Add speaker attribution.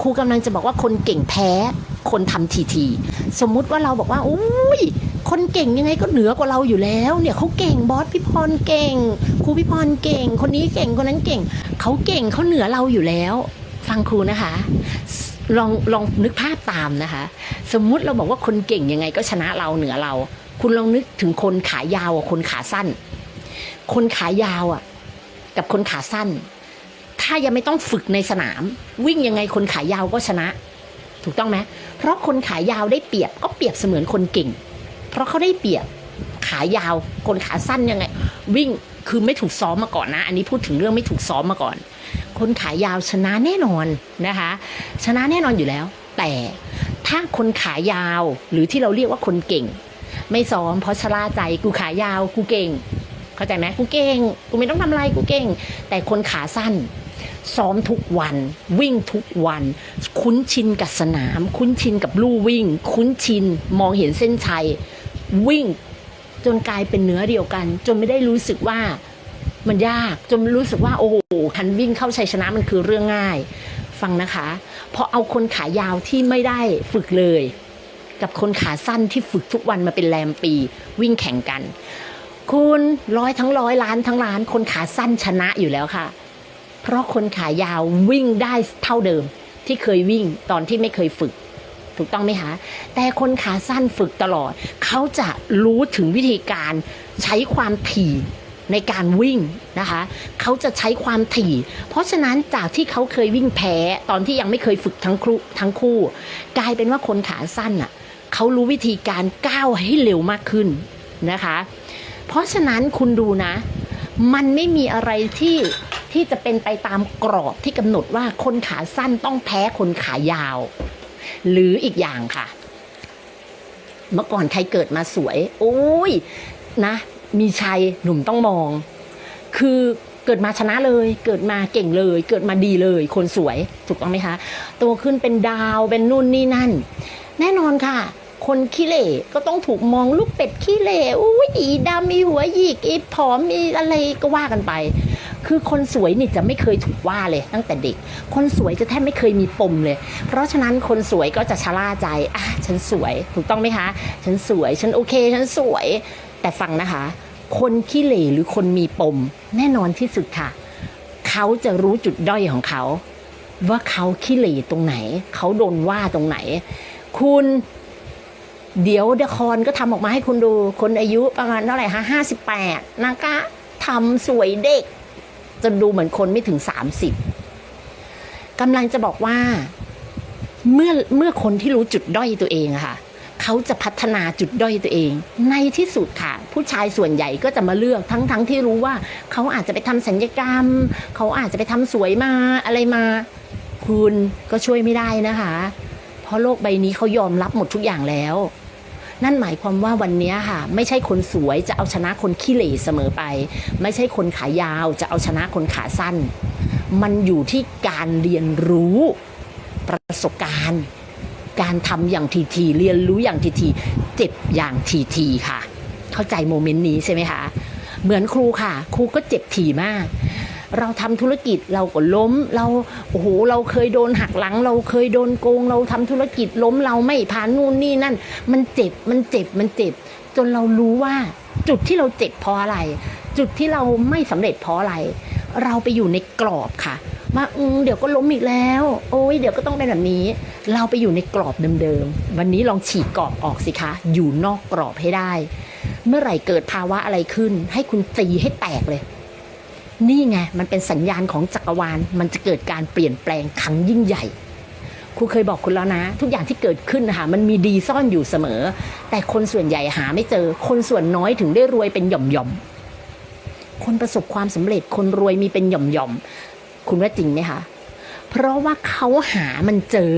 Speaker 1: ครูกำลังจะบอกว่าคนเก่งแพ้คนทำทีทีสมมุติว่าเราบอกว่าอุ้ยคนเก่งยังไงก็เหนือกว่าเราอยู่แล้วเนี่ยเขาเก่งบอสพี่พรเก่งครูพี่พรเก่ง คนนี้เก่งคนนั้นเก่งเขาเก่งเขาเหนือเราอยู่แล้ว ฟังครูนะคะลองลองนึกภาพตามนะคะ สมมุติเราบอกว่าคนเก่งยังไงก็ชนะเราเหนือเรา คุณลองนึกถึงคนขายาวกับคนขาสั้น คนขายาวอะ กับคนขาสั้น ถ้ายังไม่ต้องฝึกในสนาม วิ่งยังไงคนขายาวก็ชนะ ถูกต้องไหมเพราะคนขายาวได้เปรียบก็เปรียบเสมือนคนเก่ง เพราะเขาได้เปรียบขายาวคนขาสั้นยังไง วิ่งคือไม่ถูกซ้อมมาก่อนนะ อันนี้พูดถึงเรื่องไม่ถูกซ้อมมาก่อน คนขายาวชนะแน่นอนนะคะ ชนะแน่นอนอยู่แล้ว แต่ถ้าคนขายาวหรือที่เราเรียกว่าคนเก่ง ไม่ซ้อมเพราะชะล่าใจกูขายาวกูเก่ง เข้าใจไหมกูเก่งกูไม่ต้องทำอะไรกูเก่ง แต่คนขาสั้น ซ้อมทุกวัน วิ่งทุกวัน คุ้นชินกับสนาม คุ้นชินกับลู่วิ่ง คุ้นชินมองเห็นเส้นชัย วิ่งจนกลายเป็นเนื้อเดียวกัน จนไม่ได้รู้สึกว่ามันยากจนรู้สึกว่าโอ้โหคันวิ่งเข้าชัยชนะมันคือเรื่องง่าย ฟังนะคะพอเอาคนขายาวที่ไม่ได้ฝึกเลย กับคนขาสั้นที่ฝึกทุกวันมาเป็นแรมปี วิ่งแข่งกัน คุณร้อยทั้งร้อยล้านทั้งล้านคนขาสั้นชนะอยู่แล้วค่ะ เพราะคนขายาววิ่งได้เท่าเดิม ที่เคยวิ่งตอนที่ไม่เคยฝึก ถูกต้องไหมคะแต่คนขาสั้นฝึกตลอด เขาจะรู้ถึงวิธีการใช้ความถี่ในการวิ่งนะคะเขาจะใช้ความถี่ เพราะฉะนั้นจากที่เขาเคยวิ่งแพ้ตอนที่ยังไม่เคยฝึกทั้งครูทั้งคู่ กลายเป็นว่าคนขาสั้นอะเขารู้วิธีการก้าวให้เร็วมากขึ้นนะคะ เพราะฉะนั้นคุณดูนะ มันไม่มีอะไรที่ ที่จะเป็นไปตามกรอบที่กำหนดว่าคนขาสั้นต้องแพ้คนขายาว หรืออีกอย่างค่ะ เมื่อก่อนใครเกิดมาสวย โอ้ยนะ มีชัยหนุ่มต้องมอง คือเกิดมาชนะเลย เกิดมาเก่งเลย เกิดมาดีเลย คนสวยถูกต้องไหมคะโตขึ้นเป็นดาวเป็นนู่นนี่นั่น แน่นอนค่ะคนขี้เหร่ก็ต้องถูกมองลูกเป็ดขี้เหร่อุ้ยอีดำมีหัวหยิกอีผอมมีอะไรก็ว่ากันไป คือคนสวยนี่จะไม่เคยถูกว่าเลยตั้งแต่เด็ก คนสวยจะแทบไม่เคยมีปมเลย เพราะฉะนั้นคนสวยก็จะชะล่าใจอะฉันสวยถูกต้องไหมคะ ฉันสวยฉันโอเค ฉันสวย แต่ฟังนะคะ คนขี้เหร่หรือคนมีปม แน่นอนที่สุดค่ะ เขาจะรู้จุดด้อยของเขา ว่าเขาขี้เหร่ตรงไหน เขาโดนว่าตรงไหน คุณเดี๋ยวเดคอนก็ทำออกมาให้คุณดู คนอายุประมาณเท่าไหร่ฮะห้าสิบแปดนะคะทำสวยเด็ก จนดูเหมือนคนไม่ถึงสามสิบกำลังจะบอกว่าเมื่อเมื่อคนที่รู้จุดด้อยตัวเองค่ะ เขาจะพัฒนาจุดด้อยตัวเอง ในที่สุดค่ะ ผู้ชายส่วนใหญ่ก็จะมาเลือกทั้งทั้งที่รู้ว่า เขาอาจจะไปทำสัญญกรรม เขาอาจจะไปทำสวยมาอะไรมา คุณก็ช่วยไม่ได้นะคะ เพราะโลกใบนี้เขายอมรับหมดทุกอย่างแล้ว นั่นหมายความว่าวันนี้ค่ะ ไม่ใช่คนสวยจะเอาชนะคนขี้เหร่เสมอไป ไม่ใช่คนขายาวจะเอาชนะคนขาสั้น มันอยู่ที่การเรียนรู้ประสบการณ์ การทำอย่างทีทีเรียนรู้อย่างทีทีเจ็บอย่างทีทีค่ะ เข้าใจโมเมนต์นี้ใช่ไหมคะเหมือนครูค่ะ ครูก็เจ็บถี่มาก เราทำธุรกิจเราก็ล้มเราโอ้โหเราเคยโดนหักหลัง เราเคยโดนโกง เราทำธุรกิจล้มเราไม่ผ่านนู่นนี่นั่น มันเจ็บมันเจ็บมันเจ็บ จนเรารู้ว่าจุดที่เราเจ็บเพราะอะไร จุดที่เราไม่สำเร็จเพราะอะไร เราไปอยู่ในกรอบค่ะว่าอืมเดี๋ยวก็ล้มอีกแล้ว โอ้ยเดี๋ยวก็ต้องเป็นแบบนี้ เราไปอยู่ในกรอบเดิมๆ วันนี้ลองฉีกกรอบออกสิคะ อยู่นอกกรอบให้ได้ เมื่อไหร่เกิดภาวะอะไรขึ้น ให้คุณตีให้แตกเลย นี่ไงมันเป็นสัญญาณของจักรวาล มันจะเกิดการเปลี่ยนแปลงครั้งยิ่งใหญ่ครูเคยบอกคุณแล้วนะ ทุกอย่างที่เกิดขึ้นนะคะมันมีดีซ่อนอยู่เสมอ แต่คนส่วนใหญ่หาไม่เจอ คนส่วนน้อยถึงได้รวยเป็นหย่อมๆคนประสบความสำเร็จคนรวยมีเป็นหย่อมๆคุณว่าจริงไหมคะเพราะว่าเขาหามันเจอ